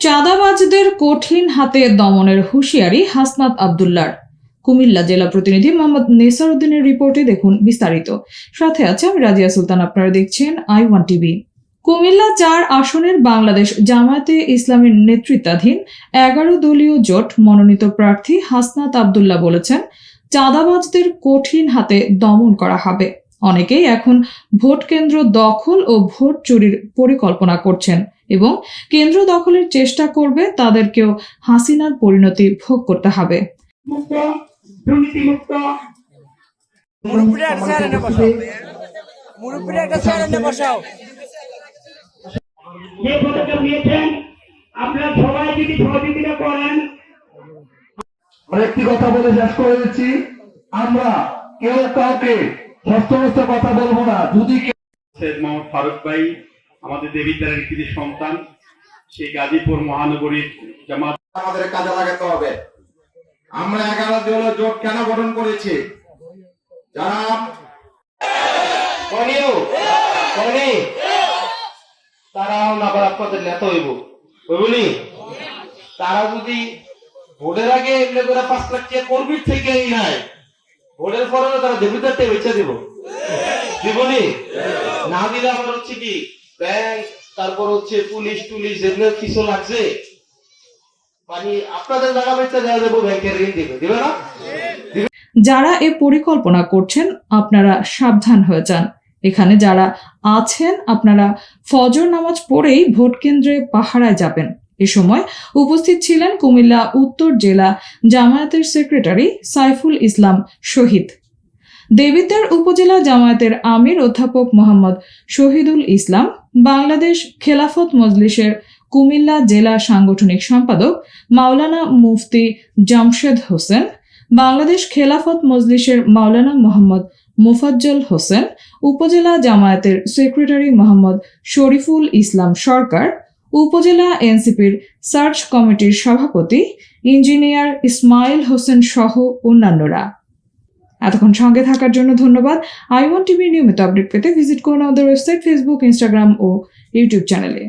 চাঁদাবাজদের কঠিন হাতে দমনের হুঁশিয়ারি হাসনাত আবদুল্লার। কুমিল্লা জেলা প্রতিনিধি মোহাম্মদ নেসার উদ্দিনের রিপোর্টে দেখুন বিস্তারিত। সাথে আছে আমি রাজিয়া সুলতান, আপনারা দেখছেন আই ওয়ান টিভি। কুমিল্লা চার আসনের বাংলাদেশ জামায়াতে ইসলামের নেতৃত্বাধীন এগারো দলীয় জোট মনোনীত প্রার্থী হাসনাত আবদুল্লাহ বলেছেন, চাঁদাবাজদের কঠিন হাতে দমন করা হবে। অনেকেই এখন ভোট কেন্দ্র দখল ও ভোট চুরির পরিকল্পনা করছেন এবং কেন্দ্র দখলের চেষ্টা করবে তাদেরকেও হাসিনার পরিণতি ভোগ করতে হবে। আপনারা সবাই যদি সহযোগিতা করেন। আমরা একটি কথা বলে শেষ করে দিচ্ছি। আমরা কেউ কাউকে হস্তমস্ত কথা বলব না। যদি সৈয়দ মোহাম্মদ ফারুক ভাই আমাদের দেবিদ্বারের কৃতি সন্তান। সেই গাজীপুর মহানগরীর জামাত। আমাদের কাজে লাগাতে হবে। আমরা এগারো দলীয় জোট কেন গঠন করেছি? যারা কনিও কনি তারাও না আবার আপনাদের নেতা হইব। হইবনি তারা যদি ভোটের আগে এমনি করে পাঁচ লাখ টাকা কর্মীর থেকে নাই। ভোটের পরে তারা দিব। না দিলে আমার হচ্ছে কি? ব্যাংক, তারপর হচ্ছে পুলিশ, টুলিশ যেগুলো কিছু লাগছে? মানে আপনাদের জায়গা বেচে দেওয়া যাব ব্যাংকের ঋণ দিবে। দিবে না? যারা এ পরিকল্পনা করছেন, আপনারা সাবধান হয়ে যান। এখানে যারা আছেন, আপনারা ফজর নামাজ পড়েই ভোট কেন্দ্রে পাহারায় যাবেন। এ সময় উপস্থিত ছিলেন কুমিল্লা উত্তর জেলা জামায়াতের সেক্রেটারি সাইফুল ইসলাম শহীদ। দেবিদ্বার উপজেলা জামায়াতের আমির অধ্যাপক মোহাম্মদ শহীদুল ইসলাম, বাংলাদেশ খেলাফত মজলিসের কুমিল্লা জেলা সাংগঠনিক সম্পাদক মাওলানা মুফতি জামশেদ হোসেন, বাংলাদেশ খেলাফত মজলিসের মাওলানা মোহাম্মদ মুফাজ্জল হোসেন, উপজেলা জামায়াতের সেক্রেটারি মোহাম্মদ শরীফুল ইসলাম সরকার উপজেলা এনসিপির সার্চ কমিটির সভাপতি ইঞ্জিনিয়ার ইসমাইল হোসেন সহ অন্যান্যরা। এতক্ষণ সঙ্গে থাকার জন্য ধন্যবাদ। আইওয়ান টিভির টিভি নিয়মিত আপডেট পেতে ভিজিট করুন আমাদের ওয়েবসাইট, ফেসবুক, ইনস্টাগ্রাম ও ইউটিউব চ্যানেলে।